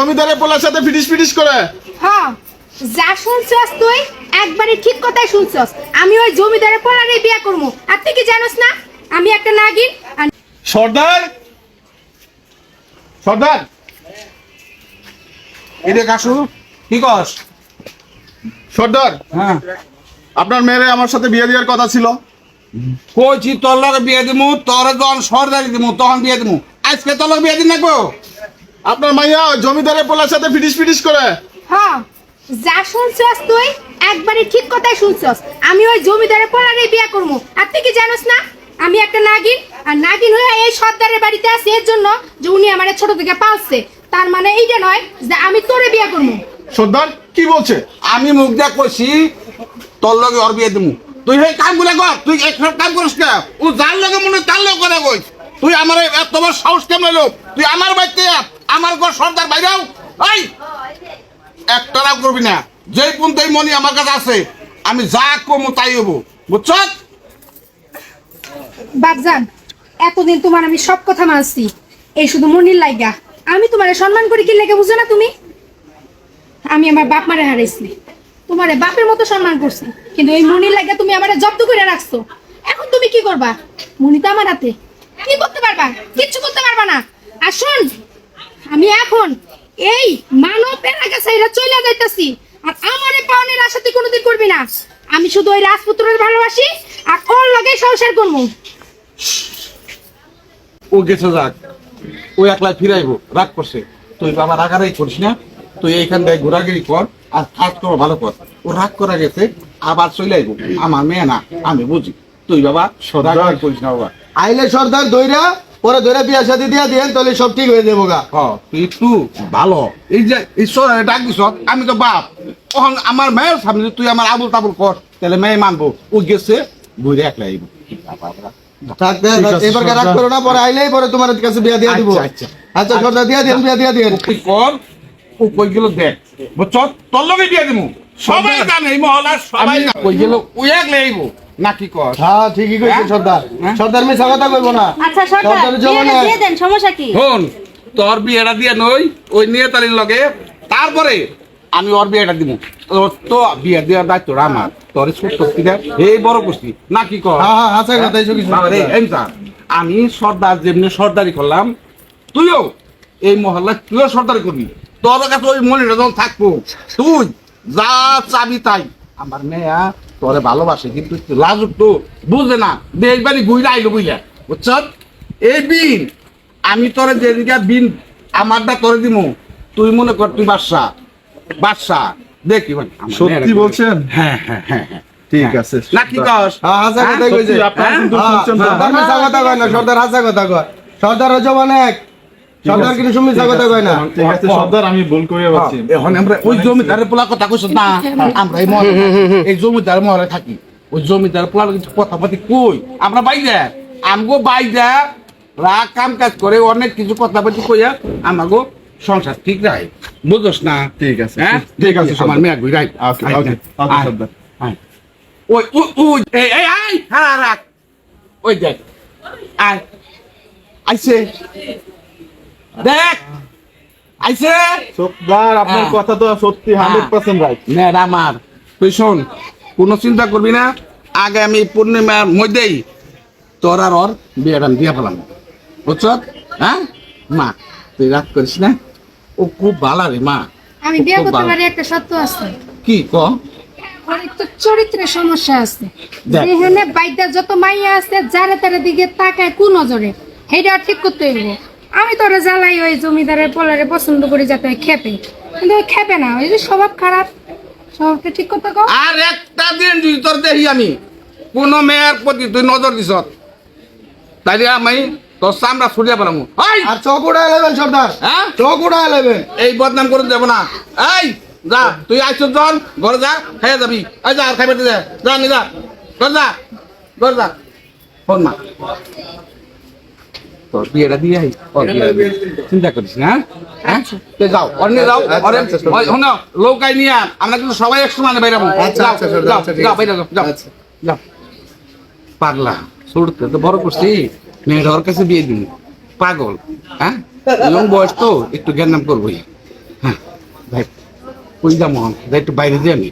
জমিদারের পোলার সাথে ফিটিস ফিটিস করে। হ্যাঁ যা শুনছস তুই একবারে ঠিক কথাই শুনছস। আমি ওই জমিদারের পোলারে বিয়া করব আর তুই কি জানোস না? আমি একটা নাগিন সর্দার! সর্দার! এদিকে কাশু কি কস সর্দার! হ্যাঁ। আপনার মেয়েরে আমার সাথে বিয়ে দেওয়ার কথা ছিল। কইছি তোর লগে বিয়ে দিমু তোর যখন সরদারি দিমু তখন বিয়ে দিমু। আজকে তোর লগে বিয়ে দিন নাকবো আপনার মাইয়া ওই জমিদারের পোলার সাথে ফিটিস ফিটিস করে। হ্যাঁ যা শুনছস তুই একবারে ঠিক কথাই শুনছস। আমি ওই জমিদারের পোলারে বিয়া করব আর তুই কি জানোস না? আমি একটা নাগিন আর নাগিন হয়ে এই সর্দারের বাড়িতে আছে এর জন্য যে উনি আমার ছোট থেকে পালছে। তার মানে এইটা নয় যে আমি তোরে বিয়া করব সর্দার কি বলছে? আমি মুখ দিয়া কইছি তোর লগে ওর বিয়ে দিমু। তুই সেই কামগুলা কর তুই এক সব কাম করিস কে ও যার লগে মনে তার লগে কথা কইস। তুই আমার বড় সাহস কেমন লোক তুই আমার বাড়িতে আয়, আমার ঘর সর্দার বাইরেও এই! একটা রাগ করবি না। যেই পর্যন্ত মনি আমার কাছে আছে, আমি যা কমু তাই হব। বুঝছ? বাপজান, এতদিন তোমার আমি সব কথা মানছি। এই শুধু মনির লাইগা। আমি তোমারে সম্মান করি কি লেগে, বুঝো না তুমি? আমি আমার বাপ মারে হারাইছি। তোমারে বাপের মতো সম্মান করছি। কিন্তু এই মনির লাইগা তুমি আমারে জব্দ করে রাখছো। এখন তুমি কি করবা? মনি তো আমার হাতে। কি করতে পারবা? কিচ্ছু করতে পারবা না। আর শোন আমি এখন এই মানবের আগে সাইরা চলে যাইতাছি আর আমারে পাওনের আশা তুই কোনোদিন করবি না। আমি শুধু ওই রাজপুত্রের ভালোবাসি আর ওর লগে সংসার করব। ও গেছে যাক ও একলা ফিরাইবো রাগ করছে। তুই বাবা রাগারাই করিস না তুই এইখান থেকে ঘোরাঘুরি কর আর কাজ কর ভালো কর। ও রাগ করা গেছে আবার চলে আইবো। আমার মেয়ে না আমি বুঝি। তুই বাবা রাগারাই করিস না বাবা। আইলে সর্দার দইরা। পরে দইরা বিয়া শাদি দিয়া দিয়েন তাহলে সব ঠিক হয়ে যাব গা। তুই ভালো। এই যে ঈশ্বর ডাক দিছ আমি তো বাপ। তখন আমার মেয়ের সামনে তুই আমার আবুল তাবুল কর তাহলে মেয়ে মানবো। ও গেছে ঘুরে একলা আইবো। থাক এবার রাগ করো না পরে আইলেই পরে তোমার কাছে বিয়া দিয়া দিব। আচ্ছা, আচ্ছা। আচ্ছা সর্দার দিয়া দিন বিয়া দিয়া দিন কর ও কই গেল দেখ। বুঝছ তোর লগে দিয়ে দিমু। সবাই জানে এই মহল্লার সবাই জানে। কই গেল? ও একলা আইবো। নাকি কর? হ্যাঁ ঠিকই কইছে হ্যাঁ? সর্দার। হ্যাঁ? সর্দার মিছা কথা কইবো না। আচ্ছা সরকার সর্দারের দিয়ে দেন সমস্যা কি? শোন তোর বিয়েটা দিয়ে নই ওই নিয়ে তালির লগে। তারপরে আমি ওর বিয়েটা দিব তোর তো বিয়ে দেওয়ার দায়িত্ব আমার। তোর থেকে এই বড় করছি নাকি কর? হ্যাঁ হ্যাঁ কথা রে, এই যা। আমি সর্দার যেমনি সর্দারি করলাম তুইও এই মহল্লা তুইও সর্দারি করবি। তোর কাছে ওই মনিটা যখন থাকব। তুই যা চাবি তাই। আমার মেয়া তোরে ভালোবাসে কিন্তু লাজুক তো বুঝে না দেশ বাড়ি ঘুরে আইলো বুঝলে বুঝছ? এই বিন আমি তোরে যেদিকে বিন আমারটা তোরে দিমু। তুই মনে কর তুই বাদশা বাদশা দেখি সত্যি বলছেন? হ্যাঁ হ্যাঁ হ্যাঁ হ্যাঁ। ঠিক আছে নাকি কস? হ্যাঁ হাসা কথা হ্যাঁ? কইছে। হ্যাঁ, শুনছেন সর্দার মিছা কথা কয় না সর্দার হাসা কথা কয়। সর্দার জমান এক। সর্দার কিন্তু শুন কথা কয় না? ঠিক আছে সর্দার আমি ভুল করে পাচ্ছি এখন আমরা ওই জমিদারের পোলা কথা কইছ না? আমরা এই মহলে থাকি। এই জমিদারের মহলে থাকি। ওই জমিদার পোলার কিছু কথাপাতি কই? আমরা বাইরে। আমগো বাইরে রাগ কাম কাজ করে অনেক কিছু কথাপাতি কইয়া আমাগো সংসার ঠিক রায়। বুঝোস না? ঠিক আছে, হ্যাঁ? ঠিক আছে, আমার মেয়ে ঘুরে আয়, সর্দার। আয়। ওই ওই ওই এই এই আয়! হ্যাঁ রাখ। ওই দেখ। আয়। আইছে। দেখ আইছে? আপনার হ্যাঁ। কথা তো সত্যি হান্ড্রেড পার্সেন্ট রাইট নেট আমার। তুই শোন কোনো চিন্তা করবি না আগে আমি পূর্ণিমার মধ্যেই তোর আর ওর বিয়েটা দিয়ে ফেলাম। বুঝছ? হ্যাঁ? মা তুই রাগ করিস না? ও খুব ভালো রে মা। আমি বিয়ে করতে পারি একটা সত্য আছে। কি ক? ওর চরিত্রের সমস্যা আছে। যেখানে বাইদা যত মাইয়া আছে যারে তারে দিকে তাকায় কোন নজরে সেইটা ঠিক করতে হইব। আমি তোরে জ্বালাই ওই জমিদারের পোলারে পছন্দ করি যাতে খেপে। কিন্তু খেপে না ওই যে স্বভাব খারাপ। স্বভাবটা ঠিক করতে কও? আর একটা দিন যদি তোর দেখি আমি কোনো মেয়ের প্রতি তুই নজর দিস তাইলে আমি তোর সামরা ছুটিয়ে পেলাম ওই আর চোখ উড়াই লেবেন সর্দার। হ্যাঁ? চোখ উড়াই লেবেন এই বদনাম করে দেবো না। এই যা তুই আইস জন ঘরে যা খেয়ে যাবি। এই যা আর খাইবে যা যা নি যা। ঘর যা ঘর যা। ফোন মা তোর বিয়েটা দিয়ে আই চিন্তা করিস না হ্যাঁ? যাও অন্য যাও অরে ওই শোন লোকাই নিয়ে আমরা কিন্তু সবাই একশো মানে বাইরে আচ্ছা, যাও আচ্ছা, যাও আচ্ছা, যাও। বাইরে যাও যাও। আচ্ছা। যাও। পাগলা ছোটতে তো বড় করছি। মেয়েটা ওর কাছে বিয়ে দিন। পাগল হ্যাঁ? বয়স তো একটু জ্ঞান নাম করবোই। ভাই কই যা মহান একটু বাইরে দিয়ে আমি